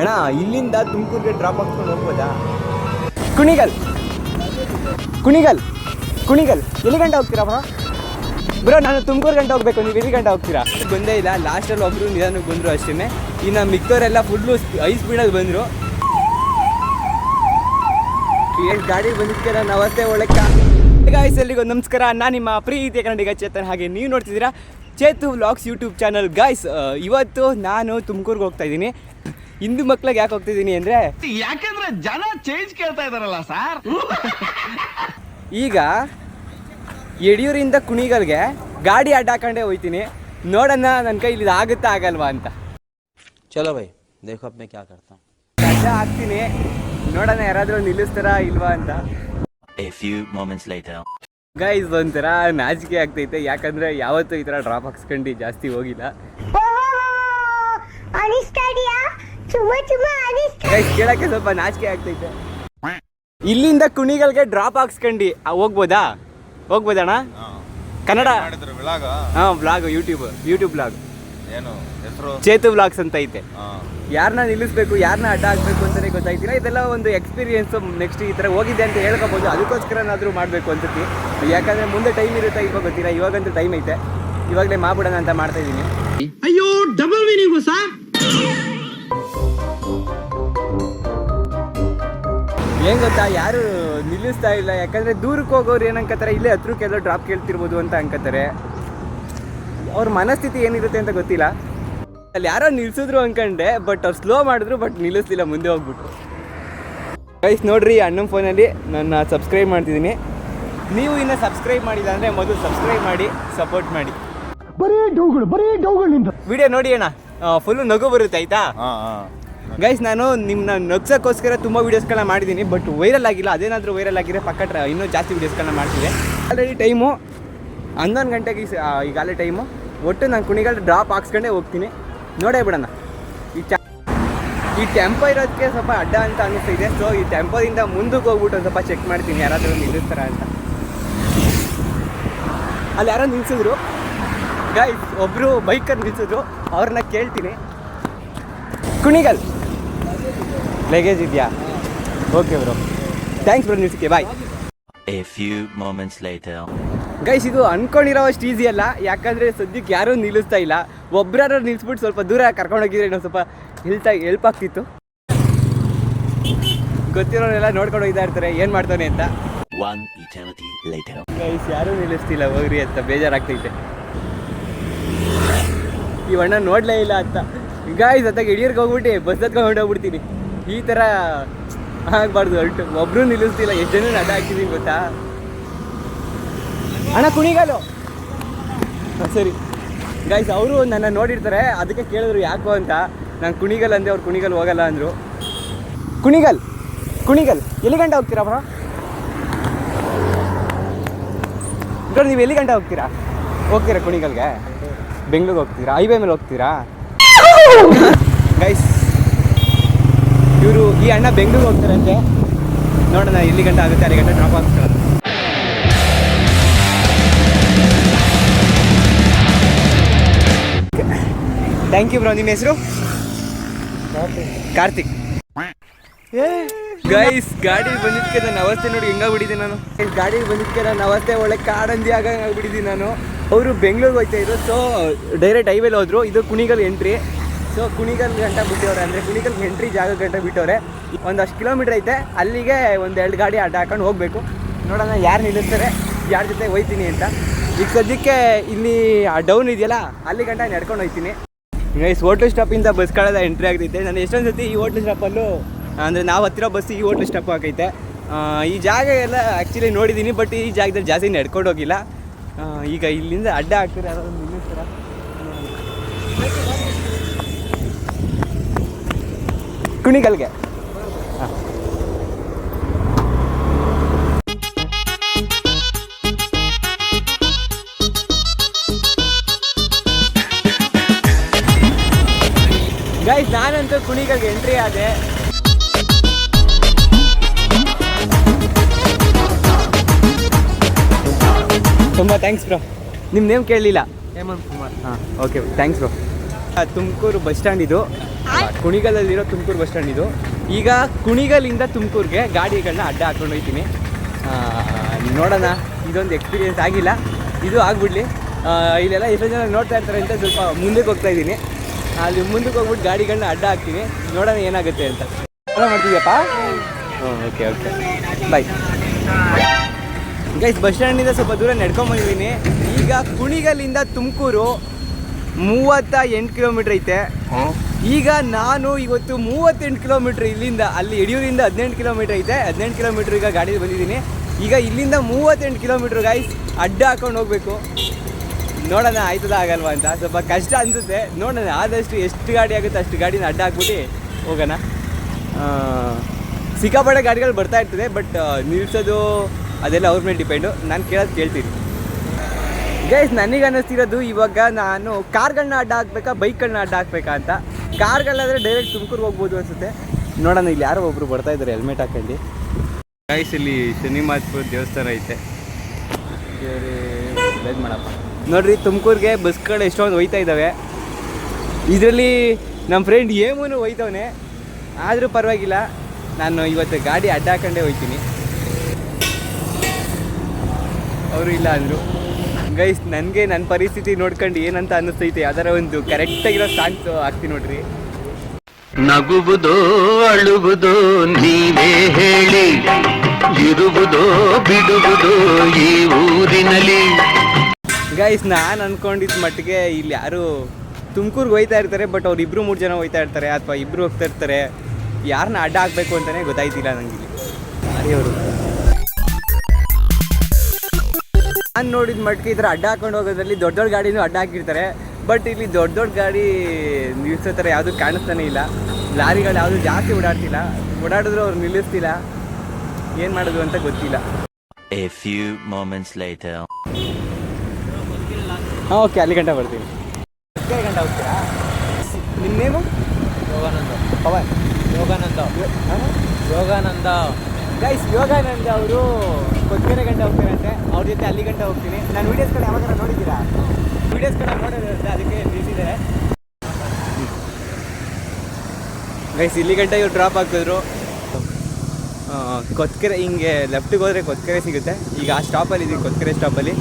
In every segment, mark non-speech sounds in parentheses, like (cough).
ಅಣ್ಣ ಇಲ್ಲಿಂದ ತುಮಕೂರಿಗೆ ಡ್ರಾಪ್ ಹಾಕ್ಸ್ಕೊಂಡು ಹೋಗ್ಬೋದಾ? ಕುಣಿಗಲ್. ಕುಣಿಗಲ್. ಕುಣಿಗಲ್. ಎಲ್ಲಿ ಗಂಟೆ ಹೋಗ್ತೀರಾ ಬ್ರೋ ಬ್ರೋ ನಾನು ತುಮಕೂರು ಗಂಟೆ ಹೋಗ್ಬೇಕು. ನೀವು ಎಲ್ಲಿ ಗಂಟೆ ಹೋಗ್ತೀರಾ? ಬಂದೇ ಇಲ್ಲ. ಲಾಸ್ಟಲ್ಲಿ ಒಬ್ಬರು ನಿಧಾನಕ್ಕೆ ಬಂದರು ಅಷ್ಟೇ ಇನ್ನು ಮಿಕ್ಕೋರೆಲ್ಲ ಫುಲ್ಲು ಐಸ್ ಸ್ಪೀಡಲ್ಲಿ ಬಂದರು. ಏನು ಗಾಡಿ ಬಂದಿದ್ದಕ್ಕೆ ನಾವು ಅವಸ್ಥೆ ಒಳಕ್ಕ. ಗಾಯ್ಸ್ ಎಲ್ಲಿಗೂ ನಮಸ್ಕಾರ. ನಾನು ನಿಮ್ಮ ಪ್ರೀತಿ ಕನ್ನಡಿಗ ಚೇತನ್. ಹಾಗೆ ನೀವು ನೋಡ್ತಿದ್ದೀರಾ Chetu vlogs YouTube channel. Guys ಇವತ್ತು ನಾನು ತುಮಕೂರಿಗೆ ಹೋಗ್ತಾ ಇದ್ದೀನಿ. ಹಿಂದೂ ಮಕ್ಳಿಗೆ ಯಾಕೆ ಹೋಗ್ತಿದ್ದೀನಿ ಅಂದ್ರೆ? ಯಾಕಂದ್ರೆ ಜನ ಚೇಂಜ್ ಕೇಳ್ತಾ ಇದಾರಲ್ಲ ಸರ್ ಈಗ ಯಡಿಯೂರಿಂದ ಕುಣಿಗಲ್ಗೆ ಗಾಡಿ ಅಡ್ಡ ಹಾಕೊಂಡೇ ಹೋಯ್ತೀನಿ. ನೋಡೋಣ ನನ್ನ ಕೈಲಿ ಇದು ಆಗುತ್ತಾ ಆಗಲ್ವಾ ಅಂತ. ಚಲೋ ಬೈ ದೇಖೋ ಅಪ್ನೆ ಕ್ಯಾ ಕರ್ತಾ ಹಾಕ್ತೀನಿ. ನೋಡೋಣ ಯಾರಾದರೂ ನಿಲ್ಲಿಸ್ತಾರಾ ಇಲ್ವಾ ಅಂತ. A few moments later. Guys ಒಂಥರ ನಾಚಿಕೆ ಆಗ್ತೈತೆ. ಯಾಕಂದ್ರೆ ಯಾವತ್ತೂ ಈ ಥರ ಡ್ರಾಪ್ ಹಾಕ್ಸ್ಕೊಂಡು ಜಾಸ್ತಿ ಹೋಗಿಲ್ಲ. ಕೇಳಕ್ಕೆ ಸ್ವಲ್ಪ ನಾಚಿಕೆ ಆಗ್ತೈತೆ. ಇಲ್ಲಿಂದ ಕುಣಿಗಲ್ಗೆ ಡ್ರಾಪ್ ಹಾಕ್ಸ್ಕೊಂಡಿ. ಹೋಗ್ಬೋದಾ? ಹೋಗ್ಬೋದಣ್ಣ? ಕನ್ನಡ ಹಾಂ ಬ್ಲಾಗ್ ಯೂಟ್ಯೂಬ್ ಯೂಟ್ಯೂಬ್ ಬ್ಲಾಗ್ ಏನು ಹೆಸರು? ಚೇತು ಬ್ಲಾಗ್ಸ್ ಅಂತ ಐತೆ. ಯಾರನ್ನ ನಿಲ್ಲಿಸ್ಬೇಕು ಯಾರನ್ನ ಅಡ್ಡ ಹಾಕ್ಬೇಕು ಅಂತಲೇ ಗೊತ್ತಾಯ್ತಿಲ್ಲ. ಇದೆಲ್ಲ ಒಂದು ಎಕ್ಸ್ಪೀರಿಯನ್ಸ್ ನೆಕ್ಸ್ಟ್ ಈ ಥರ ಹೋಗಿದೆ ಅಂತ ಹೇಳ್ಕೋಬೋದು. ಅದಕ್ಕೋಸ್ಕರನಾದರೂ ಮಾಡಬೇಕು ಅನ್ಸುತ್ತೆ. ಯಾಕಂದ್ರೆ ಮುಂದೆ ಟೈಮ್ ಇರುತ್ತೆ ಇವಾಗ ಗೊತ್ತಿಲ್ಲ. ಇವಾಗಂತೂ ಟೈಮ್ ಐತೆ. ಇವಾಗಲೇ ಮಾಡ್ಬಿಡೋಣ ಅಂತ ಮಾಡ್ತಾ ಇದ್ದೀನಿ. ಅಯ್ಯೋ ಡಬಲ್ ಏನ್ ಗೊತ್ತಾ ಯಾರು ನಿಲ್ಲಿಸ್ತಾ ಇಲ್ಲ. ಯಾಕಂದ್ರೆ ದೂರಕ್ಕೆ ಹೋಗೋರು ಏನಂಕತಾರೆ ಇಲ್ಲೇ ಹತ್ರಕ್ಕೆಲ್ಲ ಡ್ರಾಪ್ ಕೇಳ್ತಿರ್ಬೋದು ಅಂತ ಅನ್ಕೋತಾರೆ ಅವ್ರ ಮನಸ್ಥಿತಿ ಏನಿರುತ್ತೆ ಅಂತ ಗೊತ್ತಿಲ್ಲ. ಅಲ್ಲಿ ಯಾರೋ ನಿಲ್ಸಿದ್ರು ಅನ್ಕಂಡೆ ಬಟ್ ಅವ್ರು ಸ್ಲೋ ಮಾಡಿದ್ರು ಬಟ್ ನಿಲ್ಲಿಸ್ಲಿಲ್ಲ ಮುಂದೆ ಹೋಗ್ಬಿಟ್ಟು ಗೈಸ್ ನೋಡ್ರಿ ಅಣ್ಣನ ಫೋನಲ್ಲಿ ನನ್ನ ಸಬ್ಸ್ಕ್ರೈಬ್ ಮಾಡ್ತಿದ್ದೀನಿ. ನೀವು ಇನ್ನು ಸಬ್ಸ್ಕ್ರೈಬ್ ಮಾಡಿಲ್ಲ ಅಂದ್ರೆ ಮೊದಲು ಸಬ್ಸ್ಕ್ರೈಬ್ ಮಾಡಿ ಸಪೋರ್ಟ್ ಮಾಡಿ. ವಿಡಿಯೋ ನೋಡಿ ಅಣ್ಣ. ಫುಲ್ ನಗು ಬರುತ್ತೆ ಆಯ್ತಾ? ಹಾಂ ಹಾಂ. ಗೈಸ್ ನಾನು ನಿಮ್ಮನ್ನ ನಗ್ಸೋಕ್ಕೋಸ್ಕರ ತುಂಬ ವೀಡಿಯೋಸ್ಗಳನ್ನ ಮಾಡಿದ್ದೀನಿ ಬಟ್ ವೈರಲ್ ಆಗಿಲ್ಲ. ಅದೇನಾದರೂ ವೈರಲ್ ಆಗಿದ್ರೆ ಪಕ್ಕ ಟ್ರ ಇನ್ನೂ ಜಾಸ್ತಿ ವೀಡಿಯೋಸ್ಗಳನ್ನ ಮಾಡ್ತಿದ್ದೆ ಆಲ್ರೆಡಿ ಟೈಮು ಹನ್ನೊಂದು ಗಂಟೆಗೆ ಈಗಾಗಲೇ ಟೈಮು ಒಟ್ಟು ನಾನು ಕುಣಿಗಲ್ ಡ್ರಾಪ್ ಹಾಕ್ಸ್ಕೊಂಡೇ ಹೋಗ್ತೀನಿ. ನೋಡೇ ಬಿಡೋಣ. ಈ ಚ ಈ ಟೆಂಪೋ ಇರೋದಕ್ಕೆ ಸ್ವಲ್ಪ ಅಡ್ಡ ಅಂತ ಅನ್ನಿಸ್ತಿದೆ ಸೊ ಈ ಟೆಂಪೋದಿಂದ ಮುಂದಕ್ಕೆ ಹೋಗ್ಬಿಟ್ಟು ಸ್ವಲ್ಪ ಚೆಕ್ ಮಾಡ್ತೀನಿ. ಯಾರಾದರೂ ನಿಲ್ಲಿಸ್ತಾರ ಅಂತ. ಅಲ್ಲಿ ಯಾರೋ ನಿಲ್ಲಿಸಿದ್ರು ಗೈಸ್ ಒಬ್ಬರು ಬೈಕಲ್ಲಿ ನಿಲ್ಲಿಸಿದ್ರು ಅವ್ರನ್ನ ಕೇಳ್ತೀನಿ. ಕುಣಿಗಲ್. ಲಗೇಜ್ ಇದೆಯಾ? Okay bro thanks bro ನಿಲ್ಸಕ್ಕೆ bye a few moments later. Guys ಇದು ಅನ್ಕೊಂಡಿರೋವಷ್ಟು ಈಸಿ ಅಲ್ಲ. ಯಾಕಂದರೆ ಸದ್ಯಕ್ಕೆ ಯಾರೂ ನಿಲ್ಲಿಸ್ತಾ ಇಲ್ಲ. ಒಬ್ಬರಾರು ನಿಲ್ಲಿಸ್ಬಿಟ್ಟು ಸ್ವಲ್ಪ ದೂರ ಕರ್ಕೊಂಡೋಗಿದ್ರೆ ಇನ್ನೊಂದು ಸ್ವಲ್ಪ ಹೆಲ್ತಾ ಹೆಲ್ಪ್ ಆಗ್ತಿತ್ತು. ಗೊತ್ತಿರೋರೆಲ್ಲ ನೋಡ್ಕೊಂಡು ಹೋಗ್ತಾ ಇರ್ತಾರೆ. ಏನು ಮಾಡ್ತಾನೆ ಅಂತ. ಗೈಸ್ ಯಾರೂ ನಿಲ್ಲಿಸ್ತಿಲ್ಲ. ಹೋಗ್ರಿ ಅಂತ ಬೇಜಾರಾಗ್ತೈತೆ. ಈ ಅಣ್ಣ ನೋಡಲೇ ಇಲ್ಲ ಅಂತ. ಗಾಯ್ಸ್ ಅತ್ತಾಗ ಹಿಡಿಯರ್ಗೆ ಹೋಗ್ಬಿಟ್ಟು ಬಸ್ ಹತ್ಕೊಂಡು ಹೋಗ್ಬಿಡ್ತೀನಿ ಈ ಥರ ಆಗಬಾರ್ದು ಅಲ್ಟು. ಒಬ್ಬರು ನಿಲ್ಲಿಸ್ತಿಲ್ಲ, ಎಷ್ಟು ಜನ ಅಡ್ಡ ಹಾಕಿದೀನಿ ಗೊತ್ತಾ? ಅಣ್ಣ ಕುಣಿಗಾಲು ಸರಿ. ಗಾಯ್ಸ್ ಅವರು ನನ್ನ ನೋಡಿರ್ತಾರೆ, ಅದಕ್ಕೆ ಕೇಳಿದ್ರು ಯಾಕೋ ಅಂತ. ನಾನು ಕುಣಿಗಲ್ ಅಂದೆ, ಅವ್ರು ಕುಣಿಗಲ್ ಹೋಗಲ್ಲ ಅಂದರು. ಕುಣಿಗಲ್ ಕುಣಿಗಲ್, ಎಲ್ಲಿ ಗಂಟೆ ಹೋಗ್ತೀರಾ ಬ್ರೋ ನೀವು ಎಲ್ಲಿ ಗಂಟೆ ಹೋಗ್ತೀರಾ? ಹೋಗ್ತೀರಾ ಕುಣಿಗಲ್ಗೆ? ಬೆಂಗ್ಳೂರಿಗೆ ಹೋಗ್ತೀರಾ? ಹೈವೇ ಮೇಲೆ ಹೋಗ್ತೀರಾ? ಗೈಸ್ ಇವರು ಈ ಅಣ್ಣ ಬೆಂಗಳೂರಿಗೆ ಹೋಗ್ತಾರಂತೆ. ನೋಡೋಣ ಎಲ್ಲಿ ಗಂಟೆ ಆಗುತ್ತೆ ಅಲ್ಲಿ ಗಂಟೆ ಡ್ರಾಪ್ ಆಗ್ತಾರೆ ಥ್ಯಾಂಕ್ ಯು ಬ್ರೋ ನಿಮ್ಮ ಹೆಸರು? ಕಾರ್ತಿಕ್. ಗೈಸ್ ಗಾಡಿ ಬಂದಿದ್ದಕ್ಕೆ ನನ್ನ ಅವಸ್ಥೆ ನೋಡಿ ಹೆಂಗಾಗ್ಬಿಟ್ಟಿದ್ದೀನಿ ನಾನು. ಗಾಡಿ ಬಂದಿದ್ದಕ್ಕೆ ನನ್ನ ಅವಸ್ಥೆ ಒಳ್ಳೆ ಕಾಡಂದಿ ಆಗ ಆಗ್ಬಿಟ್ಟಿದ್ದೀನಿ ನಾನು. ಅವರು ಬೆಂಗಳೂರಿಗೆ ಹೋಗ್ತಾ ಇದ್ರು ಸೊ ಡೈರೆಕ್ಟ್ ಹೈವೇಲಿ ಹೋದ್ರು. ಇದು ಕುಣಿಗಲ್ ಎಂಟ್ರಿ ಸೊ ಕುಣಿಗಲ್ ಗಂಟ ಬಿಟ್ಟವ್ರೆ ಅಂದರೆ ಕುಣಿಗಲ್ ಎಂಟ್ರಿ ಜಾಗ ಗಂಟ ಬಿಟ್ಟವ್ರೆ. ಒಂದಷ್ಟು ಕಿಲೋಮೀಟ್ರ್ ಐತೆ ಅಲ್ಲಿಗೆ ಒಂದೆರಡು ಗಾಡಿ ಅಡ್ಡ ಹಾಕೊಂಡು ಹೋಗಬೇಕು. ನೋಡೋಣ ಯಾರು ನಿಲ್ಲಿಸ್ತಾರೆ ಯಾರ ಜೊತೆ ಹೋಯ್ತೀನಿ ಅಂತ. ಈಗ ಸದ್ಯಕ್ಕೆ ಇಲ್ಲಿ ಡೌನ್ ಇದೆಯಲ್ಲ ಅಲ್ಲಿ ಗಂಟ ನಡ್ಕೊಂಡು ಹೋಗ್ತೀನಿ ಗೈಸ್ ಹೋಟ್ಲು ಸ್ಟಾಪಿಂದ ಬಸ್ ಕಳೆದ ಎಂಟ್ರಿ ಆಗ್ತೈತೆ ನಾನು ಎಷ್ಟೊಂದು ಸತಿ ಈ ಹೋಟ್ಲು ಸ್ಟಾಪಲ್ಲೂ ಅಂದರೆ ನಾವು ಹತ್ತಿರೋ ಬಸ್ ಈ ಹೋಟ್ಲು ಸ್ಟಾಪ್ ಆ, ಈ ಜಾಗ ಎಲ್ಲ ಆ್ಯಕ್ಚುಲಿ ನೋಡಿದ್ದೀನಿ ಬಟ್ ಈ ಜಾಗದಲ್ಲಿ ಜಾಸ್ತಿ ನಡ್ಕೊಂಡು ಹೋಗಿಲ್ಲ. ಈಗ ಇಲ್ಲಿಂದ ಅಡ್ಡ ಹಾಕ್ತಾರೆ ನಿಲ್ಲಿಸ್ತಾರ ಕುಣಿಗಲ್ಗೆ. ಗೈಸ್ ನಾನಂತೂ ಕುಣಿಗಲ್ಗೆ ಎಂಟ್ರಿ ಆದೆ. ತುಂಬ ಥ್ಯಾಂಕ್ಸ್ ಬ್ರೋ ನಿಮ್ಮ ನೇಮ್ ಕೇಳಲಿಲ್ಲ? ಹೇಮಂತ್ ಕುಮಾರ್. ಹಾಂ okay thanks bro Tumakuru bus stand ಇದು. ಕುಣಿಗಲಲ್ಲಿರೋ ತುಮಕೂರು ಬಸ್ ಸ್ಟ್ಯಾಂಡ್ ಇದು. ಈಗ ಕುಣಿಗಲಿಂದ ತುಮಕೂರಿಗೆ ಗಾಡಿಗಳನ್ನ ಅಡ್ಡ ಹಾಕೊಂಡು ಹೋಗ್ತೀನಿ. ನೋಡೋಣ. ಇದೊಂದು ಎಕ್ಸ್ಪೀರಿಯೆನ್ಸ್ ಆಗಿಲ್ಲ. ಇದು ಆಗ್ಬಿಡ್ಲಿ. ಇಲ್ಲೆಲ್ಲ ಎಷ್ಟೋ ಜನ ನೋಡ್ತಾ ಇರ್ತಾರೆ ಅಂತ ಸ್ವಲ್ಪ ಮುಂದಕ್ಕೆ ಹೋಗ್ತಾ ಇದ್ದೀನಿ. ಅಲ್ಲಿ ಮುಂದಕ್ಕೆ ಹೋಗ್ಬಿಟ್ಟು ಗಾಡಿಗಳನ್ನ ಅಡ್ಡ ಹಾಕ್ತೀನಿ. ನೋಡೋಣ ಏನಾಗುತ್ತೆ ಅಂತ. ಎಲ್ಲ ಮಾಡ್ತಿದ್ಯಪ್ಪ? ಹ್ಞೂ okay okay bye guys bus ಸ್ಟ್ಯಾಂಡಿಂದ ಸ್ವಲ್ಪ ದೂರ ನಡ್ಕೊಂಬಂದಿದ್ದೀನಿ ಈಗ ಕುಣಿಗಲಿಂದ ತುಮಕೂರು ಮೂವತ್ತ ಎಂಟು ಕಿಲೋಮೀಟ್ರ್ ಐತೆ. ಈಗ ನಾನು ಇವತ್ತು ಮೂವತ್ತೆಂಟು ಕಿಲೋಮೀಟ್ರ್ ಇಲ್ಲಿಂದ, ಅಲ್ಲಿ ಯಡಿಯೂರಿಂದ ಹದಿನೆಂಟು ಕಿಲೋಮೀಟ್ರ್ ಐತೆ, ಹದಿನೆಂಟು ಕಿಲೋಮೀಟ್ರ್ ಈಗ ಗಾಡಿ ಬಂದಿದ್ದೀನಿ. ಈಗ ಇಲ್ಲಿಂದ ಮೂವತ್ತೆಂಟು ಕಿಲೋಮೀಟ್ರ್ ಗಾಯ್ಸ್ ಅಡ್ಡ ಹಾಕೊಂಡು ಹೋಗ್ಬೇಕು. ನೋಡೋಣ, ಆಯ್ತದ, ಆಗಲ್ವಾ ಅಂತ. ಸ್ವಲ್ಪ ಕಷ್ಟ ಅನಿಸುತ್ತೆ. ನೋಡೋಣ, ಆದಷ್ಟು ಎಷ್ಟು ಗಾಡಿ ಆಗುತ್ತೆ ಅಷ್ಟು ಗಾಡಿನ ಅಡ್ಡ ಹಾಕ್ಬಿಟ್ಟು ಹೋಗೋಣ. ಸಿಕ್ಕಾಪಟ್ಟೆ ಗಾಡಿಗಳು ಬರ್ತಾ ಇರ್ತದೆ, ಬಟ್ ನಿಲ್ಸೋದು, ಅದೆಲ್ಲ ಅವ್ರ ಮೇಲೆ ಡಿಪೆಂಡು. ನಾನು ಕೇಳೋದು ಕೇಳ್ತೀನಿ. ಗೈಸ್ ನನಗೆ ಅನ್ನಿಸ್ತಿರೋದು ಇವಾಗ ನಾನು ಕಾರ್ಗಳನ್ನ ಅಡ್ಡ ಹಾಕ್ಬೇಕಾ, ಬೈಕ್ಗಳನ್ನ ಅಡ್ಡ ಹಾಕ್ಬೇಕಾ ಅಂತ. ಕಾರ್ಗಳಾದರೆ ಡೈರೆಕ್ಟ್ ತುಮಕೂರು ಹೋಗ್ಬೋದು ಅನ್ಸುತ್ತೆ. ನೋಡೋಣ ಇಲ್ಲಿ ಯಾರೋ ಒಬ್ರು ಬರ್ತಾ ಇದ್ದಾರೆ ಹೆಲ್ಮೆಟ್ ಹಾಕೊಂಡು. ಗೈಸ್ ಇಲ್ಲಿ ಶನಿಮಾತ್ಪುರ ದೇವಸ್ಥಾನ ಐತೆ. ಮಾಡಪ್ಪ. ನೋಡ್ರಿ ತುಮಕೂರಿಗೆ ಬಸ್ಗಳು ಎಷ್ಟೊಂದು ಹೋಯ್ತಾ ಇದ್ದಾವೆ ಇದರಲ್ಲಿ ನಮ್ಮ ಫ್ರೆಂಡ್ ಏಮೂನು ಹೋಯ್ತವನೆ. ಆದರೂ ಪರವಾಗಿಲ್ಲ ನಾನು ಇವತ್ತು ಗಾಡಿ ಅಡ್ಡ ಹಾಕೊಂಡೇ ಹೋಯ್ತೀನಿ. ಅವರು ಇಲ್ಲ ಅಂದರು. ಗೈಸ್ ನನಗೆ ನನ್ನ ಪರಿಸ್ಥಿತಿ ನೋಡ್ಕೊಂಡು ಏನಂತ ಅನ್ನಿಸ್ತೈತೆ. ಅದರ ಒಂದು ಕರೆಕ್ಟಾಗಿರೋ ಸಾಂಗ್ಸ್ ಹಾಕ್ತೀನಿ ನೋಡ್ರಿ. ನಗುವುದೋ ಅಳುವುದೋ ನೀವೇ ಹೇಳಿ. ಇರುವುದೋ ಬಿಡುವುದು ಈ ಊರಿನಲ್ಲಿ. ಗೈಸ್ ನಾನು ಅನ್ಕೊಂಡಿದ್ದ ಮಟ್ಟಿಗೆ ಇಲ್ಲಿ ಯಾರು ತುಮಕೂರ್ಗೆ ಹೋಯ್ತಾ ಇರ್ತಾರೆ ಬಟ್ ಅವ್ರು ಇಬ್ರು ಮೂರು ಜನ ಹೋಯ್ತಾ ಇರ್ತಾರೆ ಅಥವಾ ಇಬ್ಬರು ಹೋಗ್ತಾ ಇರ್ತಾರೆ. ಯಾರನ್ನ ಅಡ್ಡ ಹಾಕ್ಬೇಕು ಅಂತಲೇ ಗೊತ್ತಾಯ್ತಿಲ್ಲ ನನಗೆ ಇಲ್ಲಿ ಯಾರೇ ಅವರು. ನಾನು ನೋಡಿದ ಮಟ್ಟಿಗೆ ಈ ಥರ ಅಡ್ಡ ಹಾಕೊಂಡು ಹೋಗೋದ್ರಲ್ಲಿ ದೊಡ್ಡ ದೊಡ್ಡ ಗಾಡಿನೂ ಅಡ್ಡ ಹಾಕಿರ್ತಾರೆ. ಬಟ್ ಇಲ್ಲಿ ದೊಡ್ಡ ದೊಡ್ಡ ಗಾಡಿ ನಿಲ್ಸೋ ಥರ ಯಾವುದೂ ಕಾಣಿಸ್ತಾನೆ ಇಲ್ಲ. ಲಾರಿಗಳು ಯಾವುದು ಜಾಸ್ತಿ ಓಡಾಡ್ತಿಲ್ಲ. ಓಡಾಡಿದ್ರು ಅವ್ರು ನಿಲ್ಲಿಸ್ತಿಲ್ಲ. ಏನು ಮಾಡೋದು ಅಂತ ಗೊತ್ತಿಲ್ಲ. ಎ ಫ್ಯೂ ಮೊಮೆಂಟ್ಸ್ ಲೈಟ್ ಹಾಂ ಓಕೆ ಅಲ್ಲಿ ಗಂಟ ಬರ್ತೀನಿ. ಅಲ್ಲಿ ಗಂಟ ಹೋಗ್ತೀರಾ? ನಿಮ್ಮ ನೇಮು ಯೋಗಾನಂದ. ಪವನ್. ಯೋಗಾನಂದ. ಯೋಗಾನಂದ. ಗೈಸ್ ಯೋಗಾನಂದ ಅವರು ಕೊದ್ಗೆರೆ ಗಂಟೆ ಹೋಗ್ತಾರಂತೆ. ಅವ್ರ ಜೊತೆ ಅಲ್ಲಿ ಗಂಟೆ ಹೋಗ್ತೀನಿ. ನಾನು ವೀಡಿಯೋಸ್ ಕಡೆ ಯಾವಾಗ ನೋಡಿದ್ದೀರಾ? ವೀಡಿಯೋಸ್ ಕಡೆ ನೋಡೋದಿರುತ್ತೆ ಅದಕ್ಕೆ ನಿಲ್ಸಿದ್ದಾರೆ ಗೈಸ್ ಇಲ್ಲಿ ಗಂಟೆ ಇವ್ರು ಡ್ರಾಪ್ ಆಗ್ತಿದ್ರು ಕೊತ್ಕೆರೆ ಹಿಂಗೆ ಲೆಫ್ಟಿಗೆ ಹೋದರೆ ಕೊತ್ಕೆರೆ ಸಿಗುತ್ತೆ. ಈಗ ಆ ಸ್ಟಾಪಲ್ಲಿ ಇದೀವಿ ಕೊತ್ಕೆರೆ ಸ್ಟಾಪಲ್ಲಿ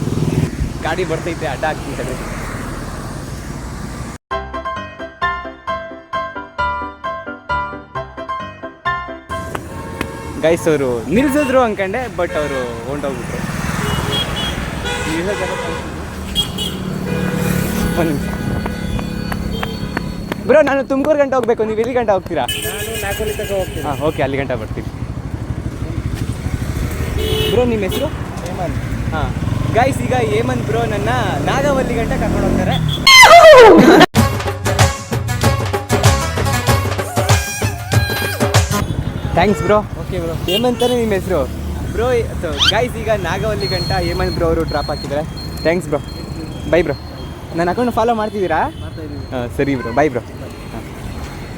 ಗಾಡಿ ಬರ್ತೈತೆ, ಅಡ್ಡ ಹಾಕ್ತೀನಿ ಗೈಸ್ ಅವರು ನಿಲ್ಸಿದ್ರು ಅನ್ಕಂಡೆ ಬಟ್ ಅವರು ಹೊಂಟೋಗ್ಬಿಟ್ರು ಒಂದು ನಿಮಿಷ ಬ್ರೋ ನಾನು ತುಮಕೂರು ಗಂಟೆ ಹೋಗ್ಬೇಕು ನೀವು ಎಲ್ಲಿ ಗಂಟೆ ಹೋಗ್ತೀರಾ? ಹಾಂ ಓಕೆ ಅಲ್ಲಿ ಗಂಟೆ ಬರ್ತೀನಿ. ಬ್ರೋ ನಿಮ್ಮ ಹೆಸರು? ಹೇಮಂತ್. ಹಾಂ. ಗೈಸ್ ಈಗ ಹೇಮಂತ್ ಬ್ರೋ ನನ್ನ ನಾಗವಲ್ಲಿ ಗಂಟೆ ಕರ್ಕೊಂಡು ಹೋಗ್ತಾರೆ. ಥ್ಯಾಂಕ್ಸ್ ಬ್ರೋ ಓಕೆ ಬ್ರೋ ಹೇಮಂತಾನೆ ನಿಮ್ಮ ಹೆಸರು? ಬ್ರೋ ಗೈಸ್ ಈಗ ನಾಗವಲ್ಲಿ ಗಂಟ ಹೇಮಂತ್ ಬ್ರೋ ಅವರು ಡ್ರಾಪ್ ಹಾಕಿದ್ದಾರೆ. ಥ್ಯಾಂಕ್ಸ್ ಬ್ರೋ ಬೈ ಬ್ರೋ ನನ್ನ ಅಕೌಂಟ್ ಫಾಲೋ ಮಾಡ್ತಿದ್ದೀರಾ? ಸರಿ ಬ್ರೋ ಬೈ ಬ್ರೋ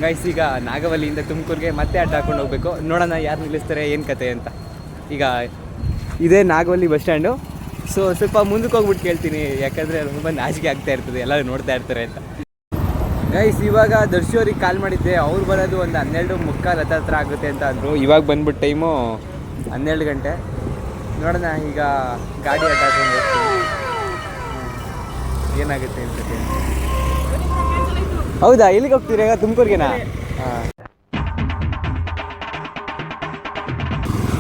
ಗೈಸ್ ಈಗ ನಾಗವಲ್ಲಿಯಿಂದ ತುಮಕೂರಿಗೆ ಮತ್ತೆ ಅಡ್ಡ ಹಾಕೊಂಡು ಹೋಗ್ಬೇಕು. ನೋಡೋಣ ಯಾರು ನಿಲ್ಲಿಸ್ತಾರೆ ಏನು ಕತೆ ಅಂತ. ಈಗ ಇದೇ ನಾಗವಲ್ಲಿ ಬಸ್ ಸ್ಟ್ಯಾಂಡು. ಸೊ ಸ್ವಲ್ಪ ಮುಂದಕ್ಕೆ ಹೋಗ್ಬಿಟ್ಟು ಕೇಳ್ತೀನಿ. ಯಾಕಂದರೆ ತುಂಬ ನಾಚಿಕೆ ಆಗ್ತಾ ಇರ್ತದೆ. ಎಲ್ಲರೂ ನೋಡ್ತಾ ಇರ್ತಾರೆ ಅಂತ. ಗೈಸ್ ಇವಾಗ ದರ್ಶಿ ಅವ್ರಿಗೆ ಕಾಲ್ ಮಾಡಿದ್ದೆ. ಅವ್ರು ಬರೋದು ಒಂದು ಹನ್ನೆರಡು ಮುಕ್ಕಾಲು ಹತ್ರ ಹತ್ರ ಆಗುತ್ತೆ ಅಂತ ಅಂದರು. ಇವಾಗ ಬಂದ್ಬಿಟ್ಟು ಟೈಮು ಹನ್ನೆರಡು ಗಂಟೆ. ನೋಡೋಣ, ಈಗ ಗಾಡಿ ಅಡ್ಡಾಕೊಂಡು ಏನಾಗುತ್ತೆ ಅಂತ ಹೌದಾ? ಎಲ್ಲಿಗೆ ಹೋಗ್ತೀರಿ? ಈಗ ತುಮಕೂರಿಗೆನಾ? ಹಾಂ.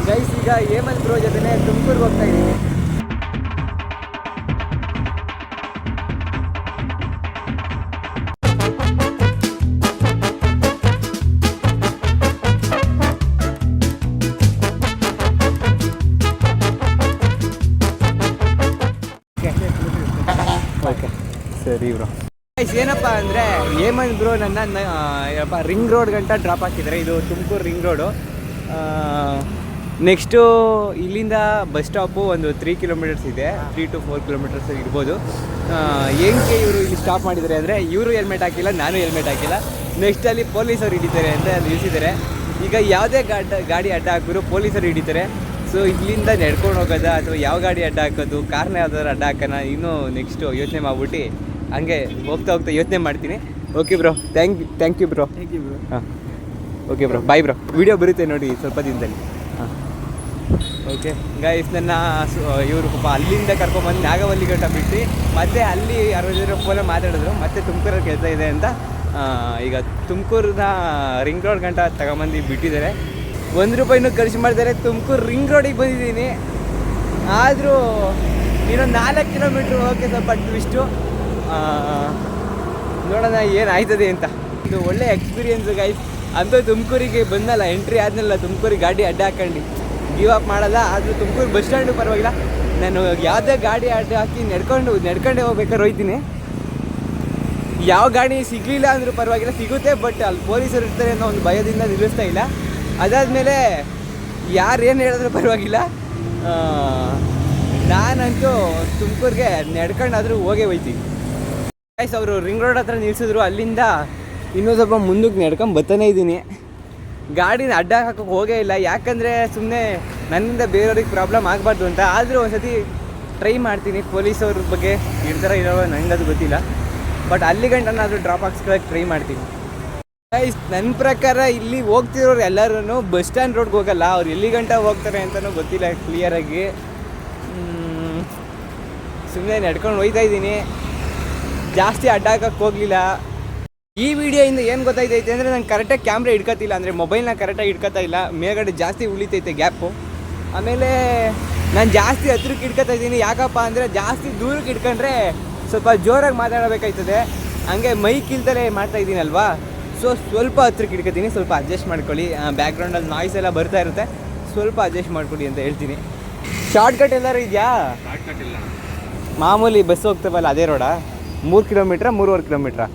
ಗೈಸ್ ಈಗ ಹೇಮಂತ್ ಬ್ರೋ ಜೊತೆ ತುಮಕೂರ್ಗೆ ಹೋಗ್ತಾ ಇದ್ದೀನಿ. ಏನಪ್ಪ ಅಂದರೆ ಹೇಮಂತ್ ಬ್ರೋ ನನ್ನ ಏನಪ್ಪ ರಿಂಗ್ ರೋಡ್ ಗಂಟ ಡ್ರಾಪ್ ಹಾಕಿದ್ದಾರೆ. ಇದು ತುಮಕೂರು ರಿಂಗ್ ರೋಡು ನೆಕ್ಸ್ಟು ಇಲ್ಲಿಂದ ಬಸ್ ಸ್ಟಾಪು ಒಂದು ತ್ರೀ ಕಿಲೋಮೀಟರ್ಸ್ ಇದೆ. ತ್ರೀ ಟು ಫೋರ್ ಕಿಲೋಮೀಟರ್ಸ್ ಇರ್ಬೋದು. ಏನಕ್ಕೆ ಇವರು ಇಲ್ಲಿ ಸ್ಟಾಪ್ ಮಾಡಿದ್ದಾರೆ ಅಂದರೆ, ಇವರು ಹೆಲ್ಮೆಟ್ ಹಾಕಿಲ್ಲ, ನಾನು ಹೆಲ್ಮೆಟ್ ಹಾಕಿಲ್ಲ. ನೆಕ್ಸ್ಟ್ ಅಲ್ಲಿ ಪೊಲೀಸರು ಹಿಡಿತಾರೆ ಅಂತ ನಿಲ್ಲಿಸಿದ್ದಾರೆ ಈಗ ಯಾವುದೇ ಗಾಡ, ಗಾಡಿ ಅಡ್ಡ ಹಾಕಿದ್ರು ಪೊಲೀಸರು ಹಿಡಿತಾರೆ. ಸೊ ಇಲ್ಲಿಂದ ನಡ್ಕೊಂಡು ಹೋಗೋದಾ? ಅಥವಾ ಯಾವ ಗಾಡಿ ಅಡ್ಡ ಹಾಕೋದು? ಕಾರ್ನ ಯಾವ್ದಾದ್ರು ಅಡ್ಡ ಹಾಕೋಣ? ಇನ್ನೂ ನೆಕ್ಸ್ಟು ಯೋಚನೆ ಮಾಡ್ಬಿಟ್ಟು ಹಂಗೆ ಹೋಗ್ತಾ ಹೋಗ್ತಾ ಯೋಚನೆ ಮಾಡ್ತೀನಿ. Okay bro thank you thank you bro thank you bro ಹಾಂ. Okay bro bye bro video ಬರುತ್ತೆ ನೋಡಿ ಸ್ವಲ್ಪ ದಿನದಲ್ಲಿ. ಹಾಂ. ಓಕೆ ಗೈಸ್ ನನ್ನ ಇವರು ಪಾಪ ಅಲ್ಲಿಂದ ಕರ್ಕೊಂಬಂದು ನಾಗವಲ್ಲಿ ಗಂಟ ಬಿಟ್ಟು ಮತ್ತೆ ಅಲ್ಲಿ ಅರವತ್ತು ಫೋನಲ್ಲಿ ಮಾತಾಡಿದ್ರು. ಮತ್ತೆ ತುಮಕೂರಲ್ಲಿ ಕೆಲಸ ಇದೆ ಅಂತ ಈಗ ತುಮಕೂರಿನ ರಿಂಗ್ ರೋಡ್ ಗಂಟ ತಗೊಂಬಂದು ಬಿಟ್ಟಿದ್ದಾರೆ. ಒಂದು ರೂಪಾಯಿನೂ ಖರ್ಚು ಮಾಡಿದ್ದಾರೆ ತುಮಕೂರು ರಿಂಗ್ ರೋಡಿಗೆ ಬಂದಿದ್ದೀನಿ. ಆದರೂ ಇನ್ನೊಂದು ನಾಲ್ಕು ಕಿಲೋಮೀಟ್ರ್ ಓಕೆ ಸ್ವಲ್ಪ ಟ್ವಿಸ್ಟು ನೋಡೋಣ ಏನಾಯ್ತದೆ ಅಂತ. ಇದು ಒಳ್ಳೆ ಎಕ್ಸ್ಪೀರಿಯೆನ್ಸ್ ಗೈಸ್ ಅಂತೂ ತುಮಕೂರಿಗೆ ಬಂದಲ್ಲ ಎಂಟ್ರಿ ಆದ್ಮೇಲೆ ತುಮಕೂರಿಗೆ ಗಾಡಿ ಅಡ್ಡ ಹಾಕೊಂಡು ಗಿವ್ ಅಪ್ ಮಾಡಲ್ಲ. ಆದರೂ ತುಮಕೂರು ಬಸ್ ಸ್ಟ್ಯಾಂಡು ಪರವಾಗಿಲ್ಲ. ನಾನು ಯಾವುದೇ ಗಾಡಿ ಅಡ್ಡ ಹಾಕಿ ನಡ್ಕೊಂಡು, ನಡ್ಕೊಂಡೇ ಹೋಗ್ಬೇಕಾದ್ರೆ ಹೋಯ್ತೀನಿ ಯಾವ ಗಾಡಿ ಸಿಗಲಿಲ್ಲ ಅಂದರೂ ಪರವಾಗಿಲ್ಲ, ಸಿಗುತ್ತೆ ಬಟ್ ಅಲ್ಲಿ ಪೊಲೀಸರು ಇರ್ತಾರೆ ಅನ್ನೋ ಒಂದು ಭಯದಿಂದ ನಿಲ್ಲಿಸ್ತಾ ಇಲ್ಲ. ಅದಾದಮೇಲೆ ಯಾರು ಏನು ಹೇಳಿದ್ರು ಪರವಾಗಿಲ್ಲ. ನಾನಂತೂ ತುಮಕೂರಿಗೆ ನಡ್ಕೊಂಡಾದರೂ ಹೋಗೇ ಹೋಯ್ತೀನಿ. ಗೈಸ್ ಅವರು ರಿಂಗ್ ರೋಡ್ ಹತ್ರ ನಿಲ್ಸಿದ್ರು. ಅಲ್ಲಿಂದ ಇನ್ನೂ ಸ್ವಲ್ಪ ಮುಂದಕ್ಕೆ ನಡ್ಕೊಂಡು ಬರ್ತಾನೆ ಇದ್ದೀನಿ. ಗಾಡಿನ ಅಡ್ಡ ಹಾಕೋಕೆ ಹೋಗೇ ಇಲ್ಲ. ಯಾಕಂದರೆ ಸುಮ್ಮನೆ ನನ್ನಿಂದ ಬೇರೆಯವ್ರಿಗೆ ಪ್ರಾಬ್ಲಮ್ ಆಗಬಾರ್ದು ಅಂತ. ಆದರೂ ಒಂದ್ಸತಿ ಟ್ರೈ ಮಾಡ್ತೀನಿ. ಪೊಲೀಸವ್ರ ಬಗ್ಗೆ ಇರ್ತಾರ ಇರೋ ನನಗೆ ಅದು ಗೊತ್ತಿಲ್ಲ. ಬಟ್ ಅಲ್ಲಿ ಗಂಟನಾದರೂ ಡ್ರಾಪ್ ಹಾಕ್ಸ್ಕೊಳಕ್ಕೆ ಟ್ರೈ ಮಾಡ್ತೀನಿ. ಗೈಸ್ ನನ್ನ ಪ್ರಕಾರ ಇಲ್ಲಿ ಹೋಗ್ತಿರೋರು ಎಲ್ಲರೂ ಬಸ್ ಸ್ಟ್ಯಾಂಡ್ ರೋಡ್ಗೆ ಹೋಗಲ್ಲ. ಅವ್ರು ಎಲ್ಲಿ ಗಂಟ ಹೋಗ್ತಾರೆ ಅಂತಲೂ ಗೊತ್ತಿಲ್ಲ ಕ್ಲಿಯರಾಗಿ ಸುಮ್ಮನೆ ನಡ್ಕೊಂಡು ಹೋಯ್ತಾ ಇದ್ದೀನಿ. ಜಾಸ್ತಿ ಅಡ್ಡ ಹಾಕಕ್ಕೆ ಹೋಗಲಿಲ್ಲ. ಈ ವಿಡಿಯೋಯಿಂದ ಏನು ಗೊತ್ತಾಯ್ತೈತೆ ಅಂದರೆ ನಾನು ಕರೆಕ್ಟಾಗಿ ಕ್ಯಾಮ್ರಾ ಹಿಡ್ಕೊತಿಲ್ಲ. ಅಂದರೆ ಮೊಬೈಲ್ನ ಕರೆಕ್ಟಾಗಿ ಹಿಡ್ಕೊತಾ ಇಲ್ಲ. ಮೇಲ್ಗಡೆ ಜಾಸ್ತಿ ಉಳಿತೈತೆ ಗ್ಯಾಪು ಆಮೇಲೆ ನಾನು ಜಾಸ್ತಿ ಹತ್ರಕ್ಕೆ ಹಿಡ್ಕೊತಾ ಇದ್ದೀನಿ. ಯಾಕಪ್ಪ ಅಂದರೆ ಜಾಸ್ತಿ ದೂರಕ್ಕೆ ಹಿಡ್ಕೊಂಡ್ರೆ ಸ್ವಲ್ಪ ಜೋರಾಗಿ ಮಾತಾಡಬೇಕಾಯ್ತದೆ. ಹಂಗೆ ಮೈಕ್ ಇಲ್ದಲೇ ಮಾಡ್ತಾ ಇದ್ದೀನಲ್ವಾ ಸೊ ಸ್ವಲ್ಪ ಹತ್ರಕ್ಕೆ ಹಿಡ್ಕೊತೀನಿ. ಸ್ವಲ್ಪ ಅಡ್ಜಸ್ಟ್ ಮಾಡ್ಕೊಳ್ಳಿ. ಬ್ಯಾಕ್ಗ್ರೌಂಡಲ್ಲಿ ನಾಯ್ಸ್ ಎಲ್ಲ ಬರ್ತಾ ಇರುತ್ತೆ. ಸ್ವಲ್ಪ ಅಡ್ಜಸ್ಟ್ ಮಾಡ್ಕೊಳ್ಳಿ ಅಂತ ಹೇಳ್ತೀನಿ. ಶಾರ್ಟ್ಕಟ್ ಎಲ್ಲರೂ ಇದೆಯಾ? ಮಾಮೂಲಿ ಬಸ್ ಹೋಗ್ತೇವಲ್ಲ ಅದೇ ರೋಡಾ ಮೂರು ಕಿಲೋಮೀಟ್ರಾ ಮೂರುವರೆ ಕಿಲೋಮೀಟ್ರಾ?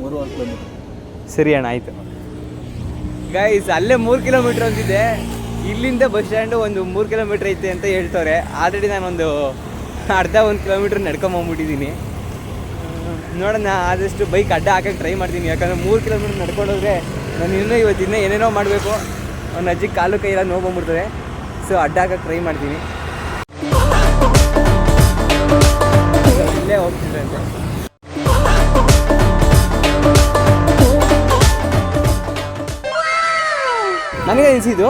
ಮೂರುವರೆ ಕಿಲೋಮೀಟರ್. ಸರಿ ಅಣ್ಣ ಆಯಿತು. ಗೈಸ್ ಅಲ್ಲೇ ಮೂರು ಕಿಲೋಮೀಟ್ರ್ ಅಂತಿದೆ ಇಲ್ಲಿಂದ ಬಸ್ ಸ್ಟ್ಯಾಂಡು ಒಂದು ಮೂರು ಕಿಲೋಮೀಟ್ರ್ ಐತೆ ಅಂತ ಹೇಳ್ತವ್ರೆ. ಆಲ್ರೆಡಿ ನಾನೊಂದು ಅರ್ಧ ಒಂದು ಕಿಲೋಮೀಟ್ರ್ ನಡ್ಕೊಂಬಂದ್ಬಿಟ್ಟಿದ್ದೀನಿ ನೋಡೋಣ ಆದಷ್ಟು ಬೈಕ್ ಅಡ್ಡ ಹಾಕಕ್ಕೆ ಟ್ರೈ ಮಾಡ್ತೀನಿ. ಯಾಕಂದರೆ ಮೂರು ಕಿಲೋಮೀಟ್ರ್ ನಡ್ಕೊಂಡೋದ್ರೆ ನಾನು ಇನ್ನೂ ಇವತ್ತು ಇನ್ನೂ ಏನೇನೋ ಮಾಡಬೇಕು. ಅವ್ನ ಅಜ್ಜಿ ಕಾಲು ಕೈಯೆಲ್ಲ ನೋವು ಬಂದ್ಬಿಡ್ತದೆ. ಸೊ ಅಡ್ಡ ಹಾಕಕ್ಕೆ ಟ್ರೈ ಮಾಡ್ತೀನಿ. ಇಲ್ಲೇ ಹೋಗ್ತಿದ್ರೆ ಅಂತ. ನನಗೆ ಅನಿಸಿದ್ದು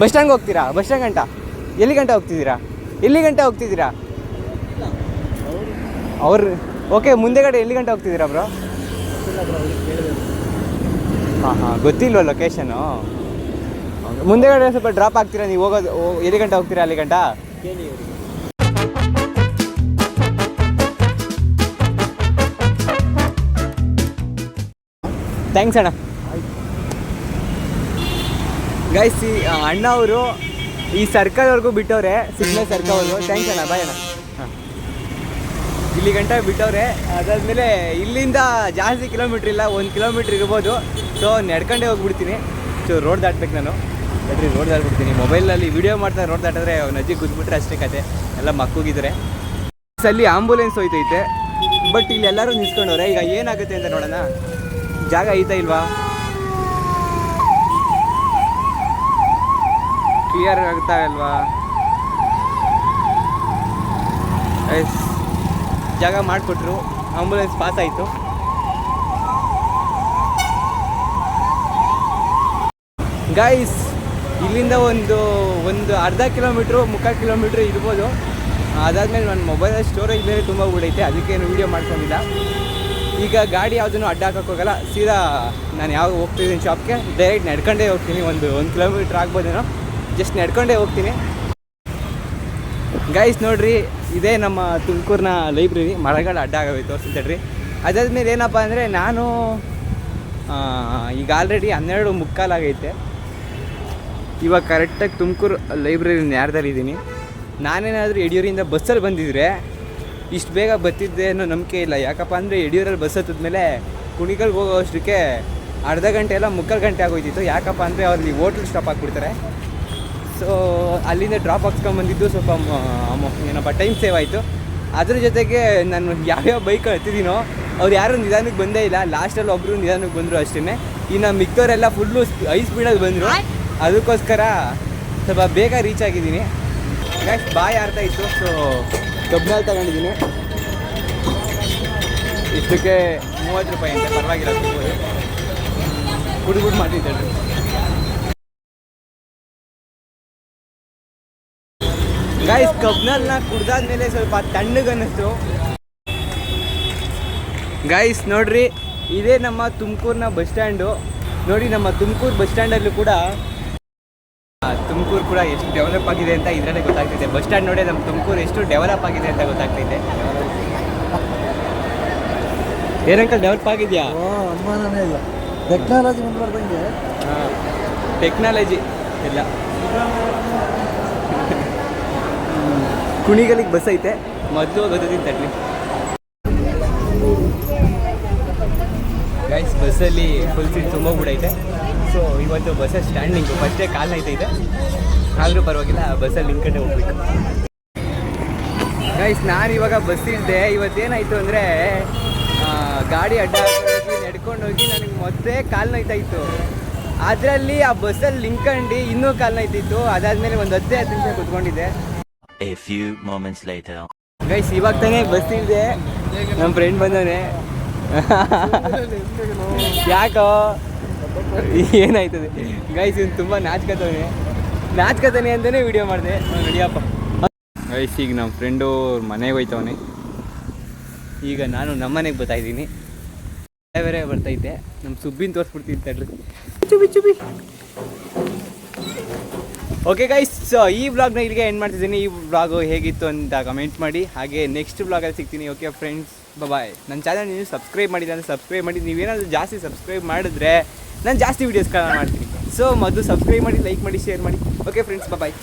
ಬಸ್ ಸ್ಟ್ಯಾಂಡ್ಗೆ ಹೋಗ್ತೀರಾ? ಬಸ್ ಸ್ಟ್ಯಾಂಡ್ ಗಂಟ? ಎಲ್ಲಿ ಗಂಟ ಹೋಗ್ತಿದ್ದೀರಾ? ಎಲ್ಲಿ ಗಂಟ ಹೋಗ್ತಿದ್ದೀರಾ? ಅವ್ರು, ಓಕೆ, ಮುಂದೆಗಡೆ ಎಲ್ಲಿ ಗಂಟ ಹೋಗ್ತಿದ್ದೀರಾ ಬ್ರೋ? ಹಾಂ ಹಾಂ, ಗೊತ್ತಿಲ್ವ ಲೊಕೇಶನು ಮುಂದೆ ಕಡೆ ಸ್ವಲ್ಪ ಡ್ರಾಪ್ ಆಗ್ತೀರಾ ನೀವು ಹೋಗೋದು ಎಲ್ಲಿ ಗಂಟ ಹೋಗ್ತೀರಾ ಅಲ್ಲಿ ಗಂಟ? ಥ್ಯಾಂಕ್ಸ್ ಅಣ್ಣ. ಗೈಸ್ ಈ ಅಣ್ಣ ಅವರು ಈ ಸರ್ಕಲ್ವರೆಗೂ ಬಿಟ್ಟವ್ರೆ ಸಿಗ್ನಲ್ ಸರ್ಕಲ್ವರೆಗೂ ಥ್ಯಾಂಕ್ಸ್ ಅಣ್ಣ ಬಾಯ್ ಅಣ್ಣ. ಇಲ್ಲಿ ಗಂಟೆ ಬಿಟ್ಟವ್ರೆ ಅದಾದಮೇಲೆ ಇಲ್ಲಿಂದ ಜಾಸ್ತಿ ಕಿಲೋಮೀಟ್ರ್ ಇಲ್ಲ ಒಂದು ಕಿಲೋಮೀಟ್ರ್ ಇರ್ಬೋದು. ಸೊ ನಡ್ಕೊಂಡೇ ಹೋಗ್ಬಿಡ್ತೀನಿ. ಸೊ ರೋಡ್ ದಾಟ್ಬೇಕು ನಾನು. ಬಟ್ರಿ ರೋಡ್ ದಾಟ್ಬಿಡ್ತೀನಿ. ಮೊಬೈಲಲ್ಲಿ ವೀಡಿಯೋ ಮಾಡ್ತಾ ರೋಡ್ ದಾಟಿದ್ರೆ ಅವ್ನ ಅಜ್ಜಿ ಗುದ್ಬಿಟ್ರೆ ಅಷ್ಟೇ ಕತೆ. ಎಲ್ಲ ಮಕ್ಕೋಗಿದ್ದಾರೆ. ಅಲ್ಲಿ ಆಂಬುಲೆನ್ಸ್ ಹೋಯ್ತೈತೆ. ಬಟ್ ಇಲ್ಲಿ ಎಲ್ಲರೂ ನಿಂತ್ಕೊಂಡವ್ರೆ. ಈಗ ಏನಾಗುತ್ತೆ ಅಂತ ನೋಡೋಣ. ಜಾಗ ಐತಾ ಇಲ್ವಾ? ಕ್ಲಿಯರ್ ಆಗ್ತಾ ಇಲ್ವಾ ಎಸ್ ಜಾಗ ಮಾಡಿಕೊಟ್ರು. ಆಂಬುಲೆನ್ಸ್ ಪಾಸ್ ಆಯಿತು. ಗೈಸ್ ಇಲ್ಲಿಂದ ಒಂದು ಒಂದು ಅರ್ಧ ಕಿಲೋಮೀಟ್ರು ಮುಕ್ಕಾಲು ಕಿಲೋಮೀಟ್ರ್ ಇರ್ಬೋದು. ಅದಾದಮೇಲೆ ನನ್ನ ಮೊಬೈಲಲ್ಲಿ ಸ್ಟೋರೇಜ್ ಬೇರೆ ತುಂಬ ಉಳೈತೆ ಅದಕ್ಕೆ ನಾನು ವೀಡಿಯೋ ಮಾಡ್ಕೊಂಡಿಲ್ಲ ಈಗ ಗಾಡಿ ಯಾವುದನ್ನು ಅಡ್ಡ ಹಾಕೋಕ್ಕೋಗಲ್ಲ ಹೋಗಲ್ಲ. ಸೀದಾ ನಾನು ಯಾವಾಗ ಹೋಗ್ತಿದ್ದೀನಿ ಶಾಪ್ಗೆ ಡೈರೆಕ್ಟ್ ನಡ್ಕೊಂಡೇ ಹೋಗ್ತೀನಿ. ಒಂದು ಒಂದು ಕಿಲೋಮೀಟ್ರ್ ಆಗ್ಬೋದೇನೋ. ಜಸ್ಟ್ ನಡ್ಕೊಂಡೇ ಹೋಗ್ತೀನಿ. ಗೈಸ್ ನೋಡ್ರಿ, ಇದೇ ನಮ್ಮ ತುಮಕೂರಿನ ಲೈಬ್ರರಿ ಮರಗಳ ಅಡ್ಡ ಆಗವೆ ತೋರಿಸ್ತಿದ್ರಿ ಅದಾದ್ಮೇಲೆ ಏನಪ್ಪ ಅಂದರೆ, ನಾನು ಈಗ ಆಲ್ರೆಡಿ ಹನ್ನೆರಡು ಮುಕ್ಕಾಲಾಗೈತೆ ಇವಾಗ ಕರೆಕ್ಟಾಗಿ ತುಮಕೂರು ಲೈಬ್ರರಿ ನ್ಯಾರದಲ್ಲಿದ್ದೀನಿ ನಾನೇನಾದರೂ ಯಡಿಯೂರಿಂದ ಬಸ್ಸಲ್ಲಿ ಬಂದಿದ್ರೆ ಇಷ್ಟು ಬೇಗ ಬರ್ತಿದ್ದೆ ಅನ್ನೋ ನಂಬಿಕೆ ಇಲ್ಲ. ಯಾಕಪ್ಪ ಅಂದರೆ ಯಡಿಯೂರಲ್ಲಿ ಬಸ್ ಹತ್ತಿದ್ಮೇಲೆ ಕುಣಿಗಲ್ಗೆ ಹೋಗೋ ಅಷ್ಟಕ್ಕೆ ಅರ್ಧ ಗಂಟೆ ಎಲ್ಲ ಮುಕ್ಕಾಲು ಗಂಟೆ ಆಗೋಯ್ತಿತ್ತು. ಯಾಕಪ್ಪ ಅಂದರೆ ಅವ್ರಲ್ಲಿ ಹೋಟ್ಲ್ ಸ್ಟಾಪ್ ಹಾಕ್ಬಿಡ್ತಾರೆ ಸೊ ಅಲ್ಲಿಂದ ಡ್ರಾಪ್ ಹಾಕ್ಸ್ಕೊಂಬಂದಿದ್ದು ಸ್ವಲ್ಪ ಏನಪ್ಪ ಟೈಮ್ ಸೇವ್ ಆಯಿತು. ಅದ್ರ ಜೊತೆಗೆ ನಾನು ಯಾವ್ಯಾವ ಬೈಕ್ ಹತ್ತಿದ್ದೀನೋ ಅವ್ರು ಯಾರು ನಿಧಾನಕ್ಕೆ ಬಂದೇ ಇಲ್ಲ. ಲಾಸ್ಟಲ್ಲಿ ಒಬ್ಬರು ನಿಧಾನಕ್ಕೆ ಬಂದರು ಅಷ್ಟೇ ಇನ್ನು ಮಿಕ್ಕವರೆಲ್ಲ ಫುಲ್ಲು ಹೈ ಸ್ಪೀಡಲ್ಲಿ ಬಂದರು. ಅದಕ್ಕೋಸ್ಕರ ಸ್ವಲ್ಪ ಬೇಗ ರೀಚ್ ಆಗಿದ್ದೀನಿ. ನೆಕ್ಸ್ಟ್ ಬಾಯ್ ಆರ್ತಾ ಇತ್ತು. ಸೊ ಕಬ್ನಲ್ಲಿ ತಗೊಂಡಿದ್ದೀನಿ. ಇಷ್ಟಕ್ಕೆ ಮೂವತ್ತು ರೂಪಾಯಿ ಅಂತ, ಪರವಾಗಿಲ್ಲ ಕುಡ್ಬೋದು ಕುಡ್ಬಿಟ್ಟು ಮಾಡ್ತಿದ್ದಾರೆ ಗಾಯ್ಸ್ ಕಬ್ನಲ್ನ ಕುಡ್ದಾದ್ಮೇಲೆ ಸ್ವಲ್ಪ ತಣ್ಣಗನ್ನಿಸ್ತು. ಗೈಸ್ ನೋಡ್ರಿ, ಇದೇ ನಮ್ಮ ತುಮಕೂರಿನ ಬಸ್ ಸ್ಟ್ಯಾಂಡು. ನೋಡಿ, ನಮ್ಮ ತುಮಕೂರು ಬಸ್ ಸ್ಟ್ಯಾಂಡಲ್ಲೂ ಕೂಡ ತುಮಕೂರು ಕೂಡ ಎಷ್ಟು ಡೆವಲಪ್ ಆಗಿದೆ ಅಂತ ಇದರಲ್ಲೇ ಗೊತ್ತಾಗ್ತಿದೆ. ಬಸ್ ಸ್ಟ್ಯಾಂಡ್ ನೋಡಿ ನಮ್ಮ ತುಮಕೂರು ಎಷ್ಟು ಡೆವಲಪ್ ಆಗಿದೆ ಅಂತ ಗೊತ್ತಾಗ್ತಿದೆ. ಏನಂಕಲ್ ಡೆವಲಪ್ ಆಗಿದೆಯಾ? ಅನುಮಾನನೇ ಇಲ್ಲ. ಟೆಕ್ನಾಲಜಿ ಮುಂದುವರೆದಂಗೆ ಟೆಕ್ನಾಲಜಿ ಇಲ್ಲ. ಕುಣಿಗಲಿಗೆ ಬಸ್ ಐತೆ. ಮದ್ದು ಗೊತ್ತಿದ್ದೀನಿ ತಡ್ಲಿ ಗೈಸ್ ಬಸ್ಸಲ್ಲಿ ಫುಲ್ ಸೀಟ್ ತುಂಬ ಕೂಡ ಐತೆ. ಸೊ ಇವತ್ತು ಬಸ್ಸಲ್ಲಿ ಸ್ಟ್ಯಾಂಡಿಂಗು ಫಸ್ಟೇ ಕಾಲು ಇದೆ. ಆದರೂ ಪರವಾಗಿಲ್ಲ ಬಸ್ಸಲ್ಲಿ ಕಡೆ ಹೋಗ್ಬೇಕು. ಗೈಸ್ ನಾನು ಇವಾಗ ಬಸ್ ಇಳಿದೆ ಇವತ್ತೇನಾಯಿತು ಅಂದರೆ ಗಾಡಿ ಅಡ್ಡ ನಡ್ಕೊಂಡು ಹೋಗಿ ನನಗೆ ಮತ್ತೆ ಕಾಲು ನೋಯ್ತಾಯಿತ್ತು ಅದರಲ್ಲಿ ಆ ಬಸ್ಸಲ್ಲಿ ನಿಂತ್ಕೊಂಡು ಇನ್ನೂ ಕಾಲು ನೋಯ್ತಿತ್ತು ಅದಾದಮೇಲೆ ಒಂದು ಹತ್ತೇ ಹತ್ತು ನಿಮಿಷ ಕುತ್ಕೊಂಡಿದ್ದೆ. ಗೈಸ್ ಇವಾಗ ತಾನೇ ಬಸ್ ಇಳಿದೆ ನಮ್ಮ ಫ್ರೆಂಡ್ ಬಂದವನೇ. (laughs) ಯಾಕೋ? (laughs) ಏನಾಯ್ತದೆ? ಗೈಸ್ ಇವ್ನು ತುಂಬ ನಾಚ್ಕತಾನೆ ನಾಚ್ಕತಾನೆ ಅಂತಲೇ ವಿಡಿಯೋ ಮಾಡಿದೆ. ನಡಿಯಪ್ಪ ಗೈಸ್ ಈಗ ನಮ್ಮ ಫ್ರೆಂಡು ಮನೆಗೆ ಹೋಯ್ತವನೆ. ಈಗ ನಾನು ನಮ್ಮ ಮನೆಗೆ ಬರ್ತಾಯಿದ್ದೀನಿ ಬೇರೆ ಬೇರೆ ಬರ್ತೈತೆ ನಮ್ಮ ಸುಬ್ಬಿನ ತೋರಿಸ್ಬಿಡ್ತೀನಿ ತಡ್ರಿ. ಚುಬಿ ಚುಬಿ. ಓಕೆ ಗೈಸ್ ಈ ವ್ಲಾಗ್ನ ಇಲ್ಲಿಗೆ ಎಂಡ್ ಮಾಡ್ತಿದ್ದೀನಿ. ಈ ವ್ಲಾಗು ಹೇಗಿತ್ತು ಅಂತ ಕಮೆಂಟ್ ಮಾಡಿ. ಹಾಗೆ ನೆಕ್ಸ್ಟ್ ಬ್ಲಾಗಲ್ಲಿ ಸಿಗ್ತೀನಿ. ಓಕೆ ಫ್ರೆಂಡ್ಸ್ ಬಾಯ್ ನನ್ನ ಚಾನಲ್ ನೀವು ಸಬ್ಸ್ಕ್ರೈಬ್ ಮಾಡಿದ್ರೆ ಸಬ್ಸ್ಕ್ರೈಬ್ ಮಾಡಿ. ನೀವೇನಾದರೂ ಜಾಸ್ತಿ ಸಬ್ಸ್ಕ್ರೈಬ್ ಮಾಡಿದ್ರೆ ನಾನು ಜಾಸ್ತಿ ವೀಡಿಯೋಸ್ಗಳನ್ನ ಮಾಡ್ತೀನಿ. ಸೊ ಮೊದಲು ಸಬ್ಸ್ಕ್ರೈಬ್ ಮಾಡಿ ಲೈಕ್ ಮಾಡಿ ಶೇರ್ ಮಾಡಿ. Okay friends bye